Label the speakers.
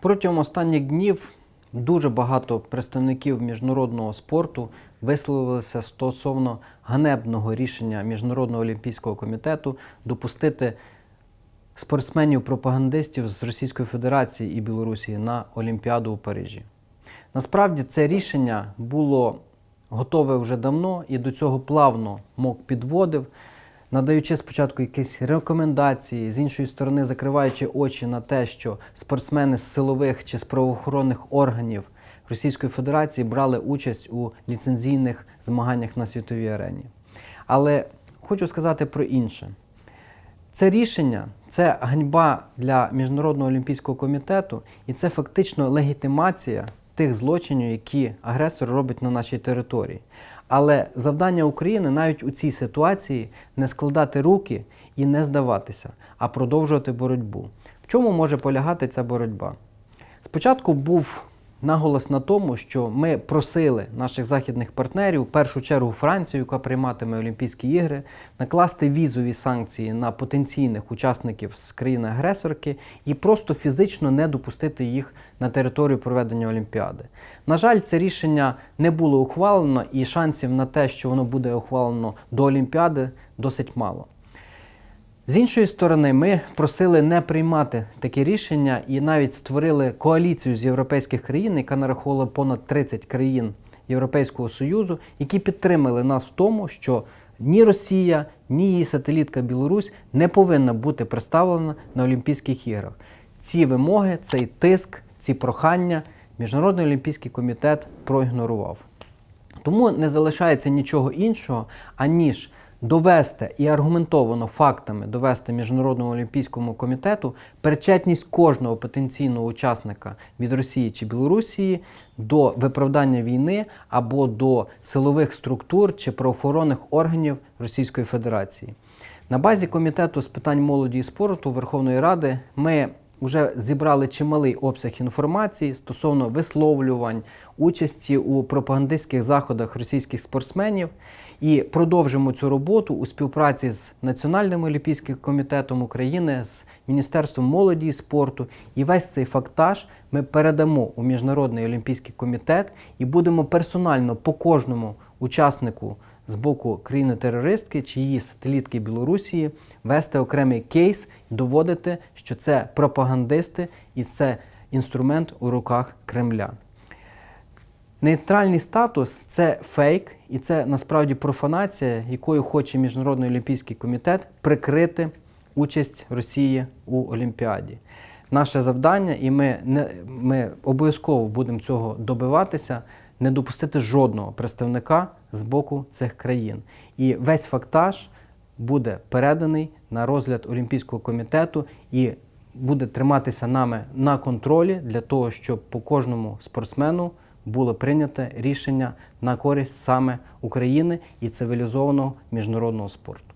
Speaker 1: Протягом останніх днів дуже багато представників міжнародного спорту висловилися стосовно ганебного рішення Міжнародного олімпійського комітету допустити спортсменів-пропагандистів з Російської Федерації і Білорусі на Олімпіаду у Парижі. Насправді це рішення було готове вже давно і до цього плавно МОК підводив, надаючи спочатку якісь рекомендації, з іншої сторони, закриваючи очі на те, що спортсмени з силових чи з правоохоронних органів Російської Федерації брали участь у ліцензійних змаганнях на світовій арені. Але хочу сказати про інше. Це рішення це ганьба для Міжнародного олімпійського комітету, і це фактично легітимація тих злочинів, які агресор робить на нашій території. Але завдання України навіть у цій ситуації не складати руки і не здаватися, а продовжувати боротьбу. В чому може полягати ця боротьба? Спочатку був наголос на тому, що ми просили наших західних партнерів, в першу чергу Францію, яка прийматиме Олімпійські ігри, накласти візові санкції на потенційних учасників з країни-агресорки і просто фізично не допустити їх на територію проведення Олімпіади. На жаль, це рішення не було ухвалено, і шансів на те, що воно буде ухвалено до Олімпіади, досить мало. З іншої сторони, ми просили не приймати такі рішення і навіть створили коаліцію з європейських країн, яка нараховувала понад 30 країн Європейського Союзу, які підтримали нас в тому, що ні Росія, ні її сателітка Білорусь не повинна бути представлена на Олімпійських іграх. Ці вимоги, цей тиск, ці прохання Міжнародний олімпійський комітет проігнорував. Тому не залишається нічого іншого, аніж довести і аргументовано фактами довести Міжнародному олімпійському комітету причетність кожного потенційного учасника від Росії чи Білорусі до виправдання війни або до силових структур чи правоохоронних органів Російської Федерації. На базі комітету з питань молоді і спорту Верховної Ради ми вже зібрали чималий обсяг інформації стосовно висловлювань, участі у пропагандистських заходах російських спортсменів і продовжимо цю роботу у співпраці з Національним олімпійським комітетом України, з Міністерством молоді і спорту. І весь цей фактаж ми передамо у Міжнародний олімпійський комітет і будемо персонально по кожному учаснику з боку країни-терористки чи її сателітки Білорусії вести окремий кейс і доводити, що це пропагандисти і це інструмент у руках Кремля. Нейтральний статус це фейк, і це насправді профанація, якою хоче Міжнародний олімпійський комітет прикрити участь Росії у Олімпіаді. Наше завдання, і ми, не, ми обов'язково будемо цього добиватися, не допустити жодного представника з боку цих країн. І весь фактаж буде переданий на розгляд Олімпійського комітету і буде триматися нами на контролі для того, щоб по кожному спортсмену було прийнято рішення на користь саме України і цивілізованого міжнародного спорту.